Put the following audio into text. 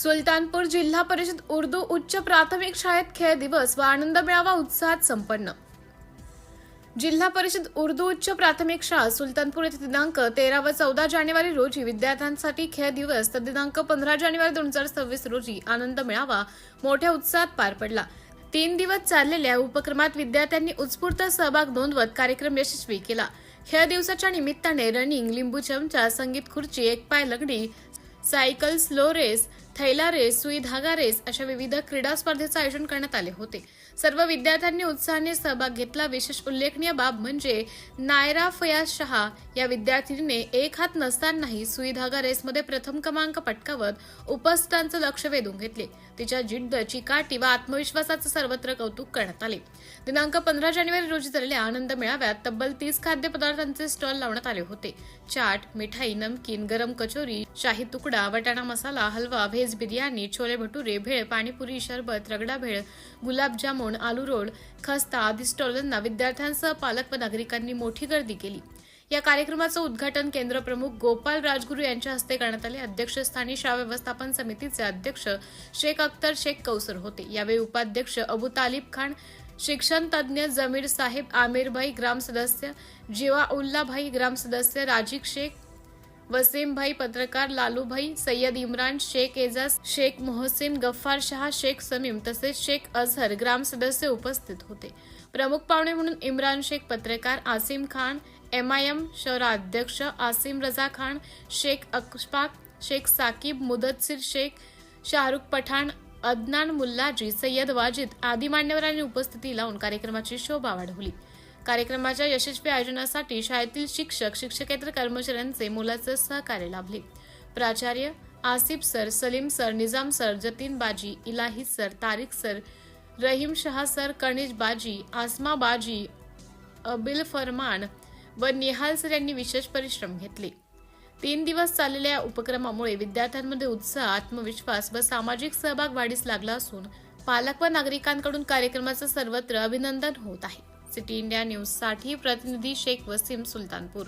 सुलतानपूर जिल्हा परिषद उर्दू उच्च प्राथमिक शाळेत खेळ दिवस व आनंद मेळावा उत्साहात संपन्न. जिल्हा परिषद उर्दू उच्च प्राथमिक शाळा सुलतानपूर येथे दिनांक तेरा व चौदा जानेवारी रोजी विद्यार्थ्यांसाठी खेळ दिवस तर दिनांक पंधरा जानेवारी दोन हजार सव्वीस रोजी आनंद मेळावा मोठ्या उत्साहात पार पडला. तीन दिवस चाललेल्या उपक्रमात विद्यार्थ्यांनी उत्स्फूर्त सहभाग नोंदवत कार्यक्रम यशस्वी केला. खेळ दिवसाच्या निमित्ताने रनिंग लिंबू चमचा संगीत खुर्ची एक पाय लगडी सायकल स्लो रेस थैला रेस सुई धागा रेस अशा विविध क्रीडा स्पर्धेचं आयोजन करण्यात आले होते. सर्व विद्यार्थ्यांनी उत्साहाने सहभाग घेतला. विशेष उल्लेखनीय बाब म्हणजे नायरा फयाज शहा या विद्यार्थिनीने एक हात नसतानाही सुई धागा रेसमध्ये प्रथम क्रमांक पटकावत उपस्थितांचं लक्ष वेधून घेतले. तिच्या जिद्द चिकाटी व आत्मविश्वासाचं सर्वत्र कौतुक करण्यात आले. दिनांक पंधरा जानेवारी रोजी झालेल्या आनंद मेळाव्यात तब्बल तीस खाद्यपदार्थांचे स्टॉल लावण्यात आले होते. चाट मिठाई नमकीन गरम कचोरी शाही तुकडा वटाणा मसाला हलवा व्हेज बिर्याणी छोले भटुरे भेळ पाणीपुरी शरबत रगडा भेळ गुलाबजामुन आलू रोड खस्ता आदी स्टॉलांना विद्यार्थ्यांसह पालक व नागरिकांनी मोठी गर्दी केली. या कार्यक्रमाचं उद्घाटन केंद्र प्रमुख गोपाल राजगुरू यांच्या हस्ते करण्यात आले. अध्यक्षस्थानी शाळा व्यवस्थापन समितीचे अध्यक्ष शेख अख्तर शेख कौसर होते. यावेळी उपाध्यक्ष अबू तालिब खान शिक्षण तज्ज्ञ जमीर साहेब आमिरभाई ग्राम सदस्य जिवा उल्लाभाई ग्राम सदस्य राजिक शेख वसीम भाई पत्रकार लालूभाई सय्यद इम्रान शेख एजाज शेख मोहसिन गफ्फार शहा शेख समीम तसेच शेख अझहर ग्राम सदस्य उपस्थित होते. प्रमुख पाहुणे म्हणून इम्रान शेख पत्रकार Asim Khan M I M शहराध्यक्ष आसिम रजा खान शेख अशफाक शेख साकीब मुदतसिर शेख शाहरुख पठाण अदनान मुल्लाजी सय्यद वाजिद आदी मान्यवरांनी उपस्थिती लावून कार्यक्रमाची शोभा वाढवली. कार्यक्रमाच्या यशस्वी आयोजनासाठी शाळेतील शिक्षक शिक्षकेतर कर्मचाऱ्यांचे मुलाचे सहकार्य लाभले. प्राचार्य Asif sir Salim sir Nizam sir Jatin बाजी Ilahi sir Tariq sir Rahim Shah sir Kaneez बाजी आसमा बाजी अबिल फरमान व निहाल सर यांनी विशेष परिश्रम घेतले. तीन दिवस चाललेल्या या उपक्रमामुळे विद्यार्थ्यांमध्ये उत्साह आत्मविश्वास व सामाजिक सहभाग वाढीस लागला असून पालक व नागरिकांकडून कार्यक्रमाचं सर्वत्र अभिनंदन होत आहे. सिटी इंडिया न्यूजसाठी प्रतिनिधी शेख वसीम सुलतानपूर.